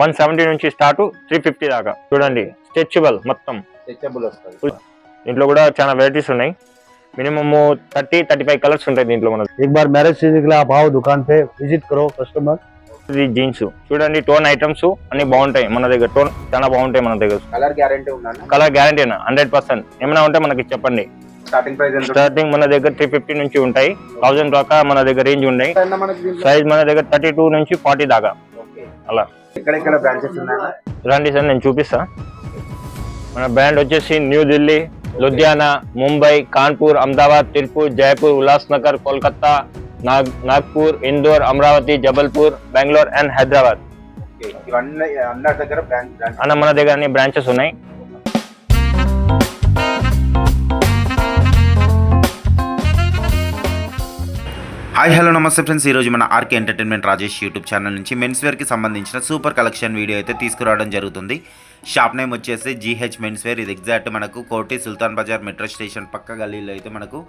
One seventy నుంచి start three fifty దాకా చూడండి స్ట్రెచబుల్ మొత్తం స్ట్రెచబుల్ వస్తుంది దీంట్లో కూడా చాలా వెరైటీస్ ఉన్నాయి minimum thirty thirty five colours ఉంటాయి దీంట్లో మనకి एक बार मैरिज सीजन के लिए आप आओ दुकान पे विजिट करो कस्टमर ఇది జీన్స్ చూడండి టోన్ ఐటమ్స్ అన్ని బాగుంటాయి మన దగ్గర టోన్ చాలా బాగుంటాయి మన దగ్గర కలర్ గ్యారంటీ ఉందా కలర్ గ్యారంటీ హండ్రెడ్ పర్సెంట్ ఏమైనా ఉంటే మనకి చెప్పండి స్టార్టింగ్ ప్రైస్ ఎంత స్టార్టింగ్ మన దగ్గర త్రీ ఫిఫ్టీ నుంచి ఉంటాయి థౌసండ్ దాకా మన దగ్గర రేంజ్ ఉన్నాయి ఉంటుంది మనకి దీంట్లో? సైజ్ మన దగ్గర థర్టీ టూ నుంచి ఫార్టీ దాకా ఓకే అలా ఎక్కడెక్కడ బ్రాంచెస్ ఉన్నాయా? రండి సార్ నేను చూపిస్తా. మన బ్రాండ్ వచ్చేసి న్యూ ఢిల్లీ లుధియానా ముంబై కాన్పూర్ అహ్మదాబాద్ తిరుపూర్ జైపూర్ ఉల్లాస్నగర్ కోల్కతా నాగ్ నాగ్పూర్ ఇందోర్ అమరావతి జబల్పూర్ బెంగళూరు అండ్ హైదరాబాద్. అన్న మన దగ్గర అన్ని బ్రాంచెస్ ఉన్నాయి. హాయ్ హలో నమస్తే ఫ్రెండ్స్. ఈరోజు మన RK entertainment Rajesh YouTube channel నుంచి మెన్స్ వేర్కి సంబంధించిన సూపర్ కలెక్షన్ వీడియో అయితే తీసుకురావడం జరుగుతుంది. షాప్ నేమ్ వచ్చేసి జీహెచ్ మెన్స్ వేర్ ఇది ఎగ్జాక్ట్ మనకు కోటి సుల్తాన్ బజార్ మెట్రో స్టేషన్ పక్క గల్లీలో అయితే మనకు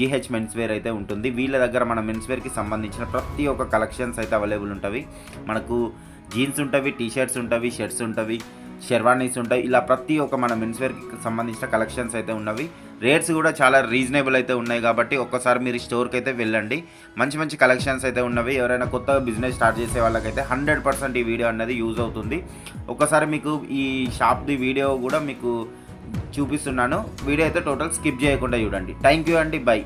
జీహెచ్ మెన్స్ వేర్ అయితే ఉంటుంది. వీళ్ళ దగ్గర మన మెన్స్ వేర్కి సంబంధించిన ప్రతి ఒక్క కలెక్షన్స్ అయితే అవైలబుల్ ఉంటాయి మనకు జీన్స్ ఉంటవి టీ షర్ట్స్ ఉంటవి షర్ట్స్ ఉంటవి షెర్వానీస్ ఉంటాయి. ఇలా ప్రతి ఒక్క మన మెన్స్ వేర్కి సంబంధించిన కలెక్షన్స్ అయితే ఉన్నవి. రేట్స్ కూడా చాలా రీజనబుల్ అయితే ఉన్నాయి కాబట్టి ఒక్కసారి మీరు స్టోర్కి అయితే వెళ్ళండి. మంచి మంచి కలెక్షన్స్ అయితే ఉన్నవి. ఎవరైనా కొత్తగా బిజినెస్ స్టార్ట్ చేసే వాళ్ళకైతే హండ్రెడ్ పర్సెంట్ ఈ వీడియో అనేది యూజ్ అవుతుంది. ఒక్కసారి మీకు ఈ షాప్ది వీడియో కూడా మీకు చూపిస్తున్నాను. వీడియో అయితే టోటల్ స్కిప్ చేయకుండా చూడండి. థ్యాంక్ యూ అండి. బై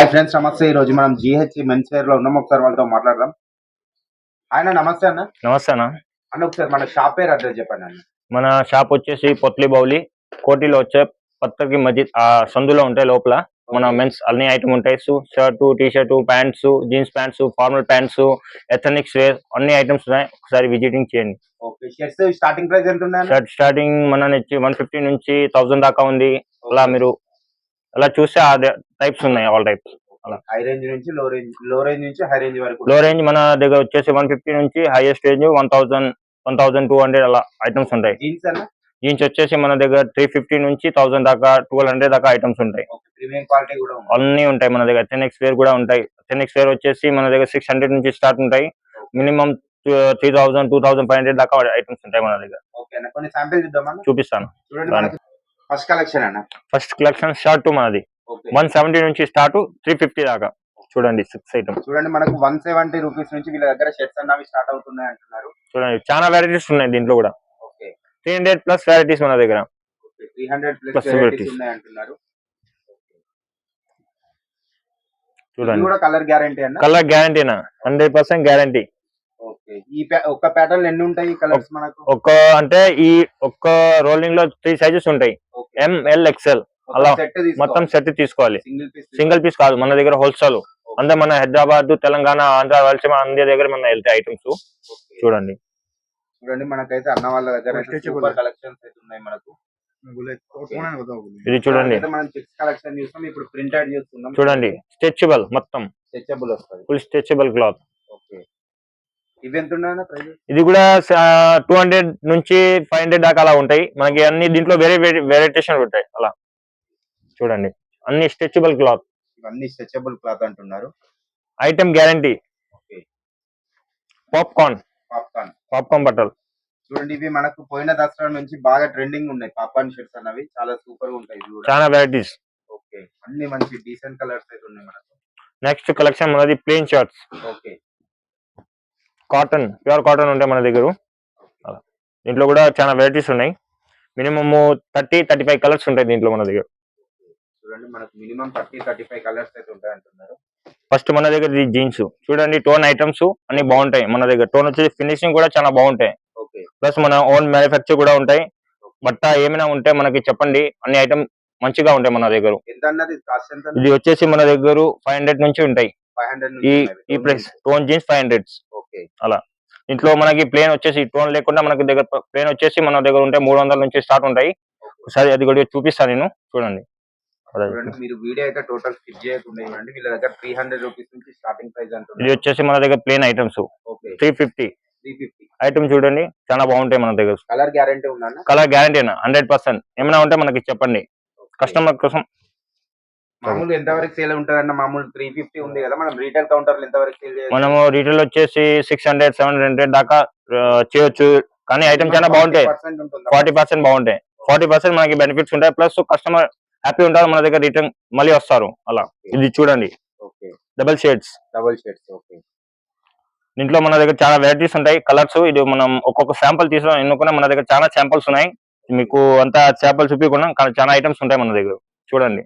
హాయ్ ఫ్రెండ్స్ నమస్తే. ఈ రోజు మనం జిహెచ్ మెన్స్ వేర్లో ఉన్నాం. ఒకసారి వాళ్ళతో మాట్లాడదాం. ఆయన నమస్తే అన్న. నమస్తే అన్న. అన్న ఒకసారి మన షాప్ పేరు అడ్రస్ చెప్పండి అన్న. మన షాప్ వచ్చేసి పొత్లి బౌలి కోటిలో వచ్చే పత్తర్కి మధ్య ఆ సందులో ఉంటాయి లోపల. మన మెన్స్ అన్ని ఐటమ్ ఉంటాయి. Shirt T shirt pants jeans pants formal pants ethnics wear అన్ని ఐటమ్స్ ఉన్నాయి. ఒకసారి విజిటింగ్ చేయండి. స్టార్టింగ్ ప్రైస్ ఎంత ఉన్నాయి షర్ట్ స్టార్టింగ్ మన నుంచి వన్ ఫిఫ్టీ నుంచి థౌసండ్ దాకా ఉంది. అలా మీరు అలా చూస్తే ఆ టైప్స్ ఉన్నాయి ఆల్ టైప్స్ హై రేంజ్ నుంచి లో రేంజ్లో రేంజ్ నుంచి హై రేంజ్ వరకు. లో రేంజ్ మన దగ్గర వచ్చేసి వన్ ఫిఫ్టీ నుంచి highest range one thousand one thousand two hundred అలా ఐటమ్స్ ఉంటాయి. జీన్స్ అన్న? జీన్స్ వచ్చేసి మన దగ్గర త్రీ ఫిఫ్టీ నుంచి థౌసండ్ దాకా ట్వెల్వ్ హండ్రెడ్ దాకా ఐటమ్స్ ఉంటాయి. ఓకే ప్రీమియం క్వాలిటీ కూడా ఉంది అన్ని ఉంటాయి మన దగ్గర. టెన్ఎక్స్ వేర్ కూడా ఉంటాయి. టెన్ఎక్స్ వేర్ వచ్చేసి మన దగ్గర సిక్స్ హండ్రెడ్ నుంచి స్టార్ట్ ఉంటాయి. Minimum three thousand two thousand five hundred దాకా ఐటమ్స్ ఉంటాయి మన దగ్గర. చూపిస్తాను. ఫస్ట్ కలెక్షన్ అన్న ఫస్ట్ కలెక్షన్ షర్ట్ మనది ఓకే వన్ సెవెంటీ నుంచి స్టార్ట్ త్రీ ఫిఫ్టీ దాకా. చూడండి సిక్స్ ఐటమ్ చూడండి మనకు వన్ సెవెంటీ రూపీస్ నుంచి వీళ్ళ దగ్గర షర్ట్స్ అన్నవి స్టార్ట్ అవుతున్నాయి అంటున్నారు. చూడండి చాలా వెరైటీస్ ఉన్నాయి దీంట్లో కూడా. త్రీ హండ్రెడ్ ప్లస్ వెరైటీస్ మన దగ్గర. Three hundred plus Possibilities. Varieties ఉన్నాయి అంటున్నారు. ఇది చూడండి. కూడా కలర్ గ్యారంటీ అన్న? కలర్ గ్యారంటీనా హండ్రెడ్ పర్సెంట్ గ్యారంటీ ఓకే ఈ ఒక్క ప్యాటర్న్ ఎన్ని ఉంటాయి కలర్స్ మనకు? ఒక్క అంటే ఈ ఒక్క రోలింగ్లో త్రీ సైజెస్ ఉంటాయి. ఎంఎల్ ఎక్స్ఎల్ అలా మొత్తం సెట్ తీసుకోవాలి. సింగిల్ పీస్ కాదు మన దగ్గర హోల్సేల్ అందరు మన హైదరాబాద్ తెలంగాణ ఆంధ్ర రాయలసీమ అందరి దగ్గర మన వెళ్తాయి ఐటమ్స్ చూడండి. చూడండి మనకైతే అన్న వాళ్ళ దగ్గర సూపర్ కలెక్షన్స్ అయితే ఉన్నాయి మనకు. ఇది చూడండి. కలెక్షన్ చూస్తాం. ఇప్పుడు ప్రింటెడ్ చూస్తున్నాం. చూడండి. స్ట్రెచబుల్ మొత్తం. స్ట్రెచబుల్ వస్తుంది. ఫుల్ స్ట్రెచబుల్ క్లాత్ ఓకే ఇవి ఎంత ఉన్నాయి ప్రైస్ ఇది కూడా టూ హండ్రెడ్ నుంచి ఫైవ్ హండ్రెడ్ దాకా అలా ఉంటాయి. మనకి అన్ని దీంట్లో వేరే వేరే వెరైటేషన్ ఉంటాయి. అలా. చూడండి. అన్ని స్ట్రెచబుల్ క్లాత్. ఇవన్నీ స్ట్రెచబుల్ క్లాత్ అంటున్నారు. Item guarantee. Popcorn. Popcorn. Popcorn బట్టలు. చూడండి ఇవి మనకు పోయిన దసరా నుంచి బాగా ట్రెండింగ్ ఉన్నాయి. పాప్కార్న్ షర్ట్స్ అన్నవి. చాలా సూపర్గా ఉంటాయి చాలా వెరైటీస్ ఓకే. అన్ని మంచి డీసెంట్ కలర్స్ అయితే ఉన్నాయి మనకు. నెక్స్ట్ కలెక్షన్ మనది plain shirts okay. Cotton pure cotton ఉంటాయి మన దగ్గర. అలా. దీంట్లో కూడా చాలా వెరైటీస్ ఉన్నాయి. Minimum thirty thirty five colours ఉంటాయి దీంట్లో మన దగ్గర. చూడండి మనకు minimum thirty thirty five colours అయితే ఉంటాయి అంటున్నారు. ఫస్ట్ మన దగ్గర జీన్స్ చూడండి టోన్ ఐటమ్స్ అన్ని బాగుంటాయి మన దగ్గర. టోన్ వచ్చేసి ఫినిషింగ్ కూడా చాలా బాగుంటాయి. ప్లస్ మన ఓన్ మ్యానుఫ్యాక్చర్ కూడా ఉంటాయి. బట్ట ఏమైనా ఉంటే మనకి చెప్పండి. అన్ని ఐటమ్ మంచిగా ఉంటాయి మన దగ్గర. ఇది వచ్చేసి మన దగ్గర ఫైవ్ హండ్రెడ్ నుంచి ఉంటాయి. ఈ ఈ price tone jeans five hundred okay. ఇంట్లో మనకి ప్లేన్ వచ్చేసి టోన్ లేకుండా మనకి దగ్గర ప్లేన్ వచ్చేసి మన దగ్గర ఉంటే మూడు వందల నుంచి స్టార్ట్ ఉంటాయి. ఒకసారి అది కూడా చూపిస్తాను నేను. చూడండి. అదే. చూడండి మీరు వీడియో అయితే టోటల్ ఫిట్ చేయకుండా ఇవ్వండి. వీళ్ళ దగ్గర త్రీ హండ్రెడ్ రూపీస్ నుంచి స్టార్టింగ్ ప్రైస్ ఇది వచ్చేసి మన దగ్గర plain items. Three fifty item చూడండి. చాలా బాగుంటాయి మన దగ్గర. కలర్ గ్యారంటీ ఉందా కలర్ గ్యారంటీ హండ్రెడ్ పర్సెంట్ ఏమైనా ఉంటే మనకి చెప్పండి. కస్టమర్ కోసం మామూలు ఎంత వరకు సేల్ ఉంటుంది అన్న మామూలు త్రీ ఫిఫ్టీ ఉంది కదా మనం రీటైల్ కౌంటర్ ఎంత వరకు సేల్ మనము రీటైల్ వచ్చేసి సిక్స్ హండ్రెడ్ సెవెన్ హండ్రెడ్ దాకా చేయొచ్చు. కానీ ఐటమ్ చాలా బాగుంటాయి. ఫార్టీ పర్సెంట్ బాగుంటాయి. ఫార్టీ పర్సెంట్ మనకి బెనిఫిట్స్ ఉంటాయి. ప్లస్ కస్టమర్ హ్యాపీ ఉంటారు మన దగ్గర రిటర్న్ మళ్ళీ వస్తారు. అలా. ఇది చూడండి. Double shades double shades okay దీంట్లో మన దగ్గర చాలా వెరైటీస్ ఉంటాయి. కలర్స్ ఇది మనం ఒక్కొక్క శాంపుల్ తీసుకున్నాం ఎన్నుకున్నా మన దగ్గర చాలా శాంపుల్స్ ఉన్నాయి. మీకు అంతా శాంపుల్ చూపించకుండా కానీ చాలా ఐటమ్స్ ఉంటాయి మన దగ్గర. చూడండి.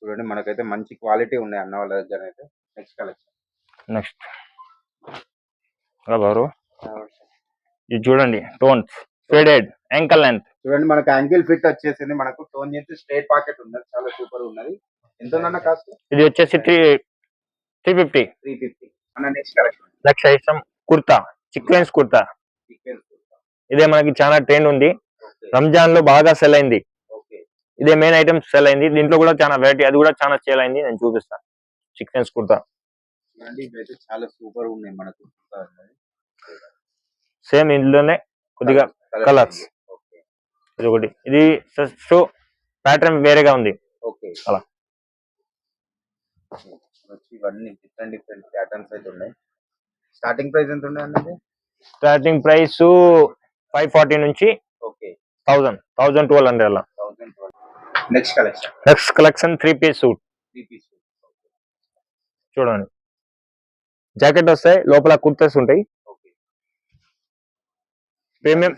చూడండి మనకైతే మంచి క్వాలిటీ ఉన్నాయి అన్న వాళ్ళ దగ్గర అయితే. నెక్స్ట్ కలెక్షన్ నెక్స్ట్ బారు ఇది చూడండి టోన్స్ ఫేడెడ్ యాంకల్ లెంత్ చూడండి మనకు యాంకిల్ ఫిట్ వచ్చేసింది. మనకు టోన్ చేసి స్ట్రేట్ పాకెట్ ఉన్నది. చాలా సూపర్ ఉన్నది. ఎంత ఉందన్న కాస్ట్ ఇది వచ్చేసి three three fifty three fifty అన్న next collection next item kurta. చిక్వెన్స్ kurta. ఇదే మనకి చాలా ట్రెండ్ ఉంది. రంజాన్లో బాగా సెల్ అయింది. ఇదే మెయిన్ ఐటమ్ సెల్ అయింది. దీంట్లో కూడా చాలా వెరైటీ అది కూడా చాలా సేల్ అయింది. నేను చూపిస్తాను. చిక్వెన్స్ కుర్తా. చాలా సూపర్ ఉన్నాయి మనకు. సేమ్ ఇందులోనే కొద్దిగా. ఓకే ఇది ఒకటి. ఇది జస్ట్ ప్యాటర్న్ వేరేగా ఉంది. ఓకే అలా. వచ్చి ఇవన్నీ డిఫరెంట్ డిఫరెంట్ ప్యాటర్న్స్ అయితే ఉన్నాయి. స్టార్టింగ్ ప్రైస్ ఎంత ఉన్నాయి స్టార్టింగ్ ప్రైస్ ఫైవ్ ఫార్టీ నుంచి okay thousand thousand twelve hundred అలా. Thousand next collection next collection three piece suit three piece చూడండి. జాకెట్ వస్తాయి లోపల కుర్తాస్ ఉంటాయి. ఓకే ప్రీమియం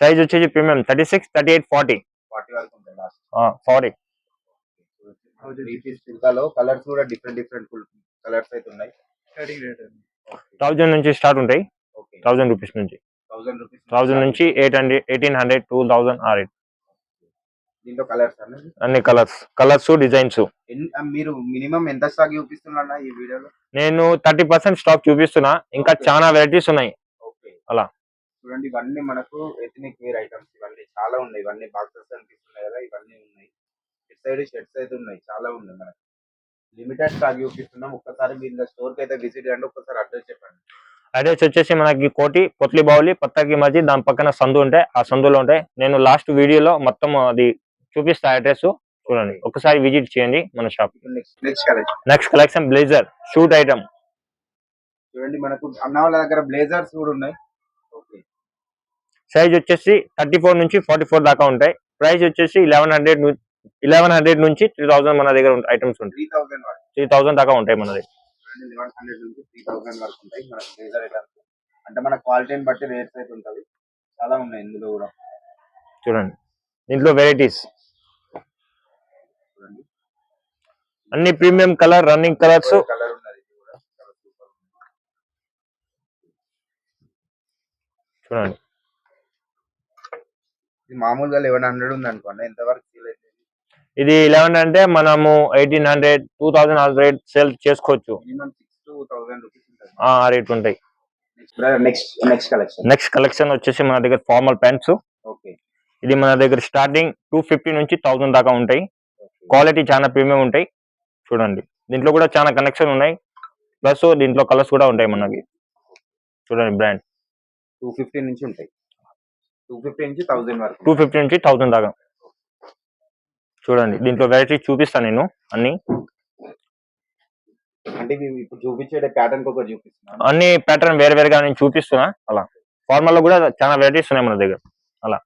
సైజ్ వచ్చేసి premium thirty six thirty eight forty forty colours కూడా different different colours అయితే ఉన్నాయి. థౌజండ్ నుంచి స్టార్ట్ ఉంటాయి. థౌజండ్ రూపీస్ నుంచి. థౌసండ్ రూపీస్ థౌజండ్ నుంచి eight hundred eighteen hundred two thousand or eight దీంట్లో కలర్స్ అన్ని కలర్స్ కలర్స్ డిజైన్స్ మీరు మినిమం ఎంత స్టాక్ చూపిస్తున్నా ఈ వీడియోలో? నేను థర్టీ పర్సెంట్ స్టాక్ చూపిస్తున్నా. ఇంకా చాలా వెరైటీస్ ఉన్నాయి. ఓకే అలా. చూడండి ఇవన్నీ మనకు ఎథనిక్ వేర్ ఐటమ్స్ ఇవన్నీ చాలా ఉన్నాయి. ఇవన్నీ బాక్సెస్ కనిపిస్తున్నాయి కదా ఇవన్నీ ఉన్నాయి. ఇటు సైడ్ షర్ట్స్ అయితే ఉన్నాయి. చాలా ఉన్నాయి మనకు. లిమిటెడ్ స్టాక్ చూపిస్తున్నాం. ఒక్కసారి మీరు స్టోర్కి అయితే విజిట్ చేయండి. ఒక్కసారి అడ్రస్ చెప్పండి. అడ్రస్ వచ్చేసి మనకి కోటి పొత్లి బావులి పత్తకి మధ్య దాని పక్కన సందు ఉంటాయి ఆ సందులో ఉంటాయి నేను లాస్ట్ వీడియోలో మొత్తం అది చూపిస్తా అడ్రస్ చూడండి. ఒకసారి విజిట్ చేయండి మన shop next collection blazer suit item చూడండి మనకు అన్న వాళ్ళ దగ్గర బ్లేజర్స్ కూడా ఉన్నాయి. ఓకే సైజ్ వచ్చేసి థర్టీ ఫోర్ నుంచి ఫార్టీ ఫోర్ దాకా ఉంటాయి. ప్రైస్ వచ్చేసి లెవెన్ హండ్రెడ్ ఇలెవెన్ హండ్రెడ్ నుంచి త్రీ థౌసండ్ మన దగ్గర ఐటమ్స్ ఉంటాయి. త్రీ థౌసండ్ దాకా ఉంటాయి మన దగ్గర అంటే మన క్వాలిటీని బట్టి రేట్స్ అయితే ఉంటుంది. చాలా ఉన్నాయి ఇందులో కూడా. చూడండి. దీంట్లో వెరైటీస్ చూడండి అన్ని ప్రీమియం కలర్ రన్నింగ్ కలర్స్. చూడండి. ఇది మామూలుగా లెవెన్ హండ్రెడ్ ఉంది అనుకోండి ఎంతవరకు అవుతుంది ఇది లెవెన్ అంటే మనము eighteen hundred two thousand hundred sale చేసుకోవచ్చు. రేట్ ఉంటాయి. నెక్స్ట్ కలెక్షన్ నెక్స్ట్ కలెక్షన్ వచ్చేసి మన దగ్గర ఫార్మల్ ప్యాంట్స్ ఓకే ఇది మన దగ్గర స్టార్టింగ్ టూ ఫిఫ్టీ నుంచి థౌసండ్ దాకా ఉంటాయి. క్వాలిటీ చాలా ప్రీమియం ఉంటాయి. చూడండి. దీంట్లో కూడా చాలా కనెక్షన్ ఉన్నాయి. ప్లస్ దీంట్లో కలర్స్ కూడా ఉంటాయి మనకి. చూడండి బ్రాండ్ టూ ఫిఫ్టీ నుంచి ఉంటాయి. టూ ఫిఫ్టీ నుంచి థౌసండ్ వరకు. టూ ఫిఫ్టీ నుంచి థౌసండ్ దాకా. చూడండి. దీంట్లో వెరైటీ చూపిస్తాను నేను అన్ని. అంటే ఇవి ఇప్పుడు చూపించే ప్యాటర్న్ ఒకటి చూపిస్తున్నాను అన్ని ప్యాటర్న్ వేరే వేరేగా నేను చూపిస్తున్నా. అలా. ఫార్మల్లో కూడా చాలా వెరైటీస్ ఉన్నాయి మన దగ్గర. అలా.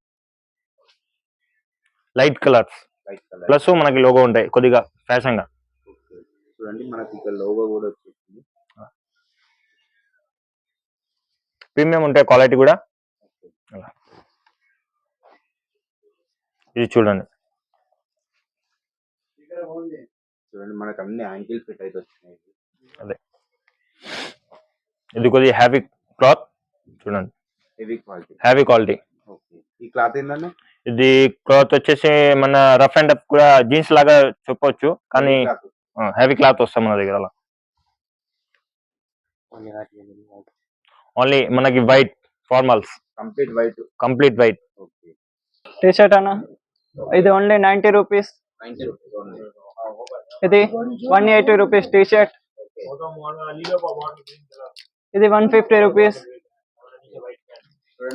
లైట్ కలర్స్ ప్లస్ మనకి లోగో ఉంటాయి కొద్దిగా ఫ్యాషన్గా. చూడండి మనకి ఇక్కడ లోగో కూడా వచ్చేసింది. ప్రీమియం ఉంటాయి క్వాలిటీ కూడా? ఇది చూడండి. చూడండి మనకి అన్ని యాంకిల్ ఫిట్ అయితే వచ్చినాయి. ఇది కొద్దిగా హ్యావీ క్లాత్ చూడండి. Heavy quality heavy quality okay. ఈ క్లాత్ ఏంటంటే ఇది క్లాత్ వచ్చేసి మన రఫ్ అండ్ టఫ్ కూడా జీన్స్ లాగా చెప్పొచ్చు కానీ హ్యావీ క్లాత్ వస్తాయి మన దగ్గర అలా ఓన్లీ మనకి white formals complete white complete white T shirt అన్న? ఇది ఓన్లీ నైన్టీ రూపీస్ ఓన్లీ ఇది one eighty rupees T shirt ఇది వన్ ఫిఫ్టీ రూపీస్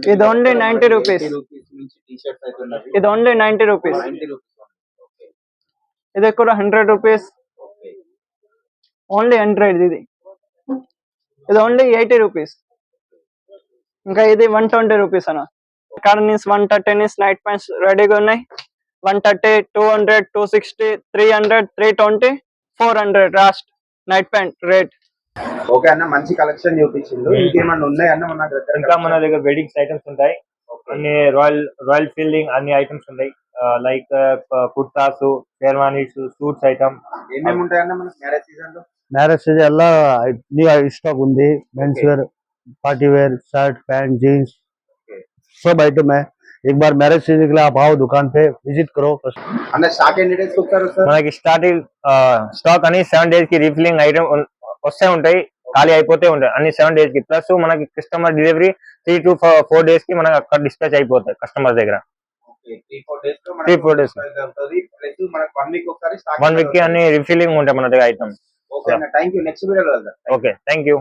ఇది 90 rupees. రూపీస్ ఇది ఓన్లీ నైన్టీ రూపీస్ ఇది కూడా హండ్రెడ్ రూపీస్ ఓన్లీ హండ్రెడ్ ఇది. ఇది ఓన్లీ ఎయిటీ రూపీస్. ఇంకా ఇది వన్ ట్వంటీ రూపీస్ అన్న. కార్నీస్ వన్ థర్టీ నైట్ ప్యాంట్స్ రెడీగా ఉన్నాయి. One thirty two hundred two sixty three hundred three twenty four hundred last night pant rate. Okay అన్న మంచి కలెక్షన్ చూపించిండు. ఇంకేమన్నా ఉన్నాయి అన్న మన దగ్గర? ఇంకా మన దగ్గర వెడ్డింగ్స్ ఐటమ్స్ ఉంటాయి. అన్ని రాయల్ రాయల్ ఫీల్డింగ్ అన్ని ఐటమ్స్ ఉంటాయి. Like kurtas sherwanis suits item ఏమేమి ఉంటాయి అన్న మన మ్యారేజ్ సీజన్లో? ಮ್ಯಾರೇಜ್ ಸೀಸನ್ ಎಲ್ಲ ನ್ಯೂ ಸ್ಟಾಕ್ ఉంది men's wear party wear shirt pant jeans सब आइटम है एक बार मैरिज सीजन के लिए आप आओ दुकान पे विजिट करो అన్న స్టాక్ ఎన్ని డేస్ వస్తారు సార్ మనకి స్టార్టింగ్ స్టాక్ అని సెవెన్ డేస్ కి రీఫిల్లింగ్ ఐటమ్ వస్తే ఉంటాయి ఖాళీ అయిపోతే ఉంటాయి అన్ని సెవెన్ డేస్ కి ప్లస్ మనకి customer delivery three to four days కి మనకి అక్కడ డిస్పాచ్ అయిపోతాయి కస్టమర్ దగ్గర త్రీ ఫోర్ డేస్ లో Three, four days. ఉంటుంది ప్లస్ మనకు వన్ వీక్ ఒకసారి వన్ వీక్ కి అన్ని రీఫిల్లింగ్ ఉంటాయి మన దగ్గర ఐటమ్ ఓకే అన్న థ్యాంక్ యూ నెక్స్ట్ వీడియోలో వెళ్దాం ఓకే థ్యాంక్ యూ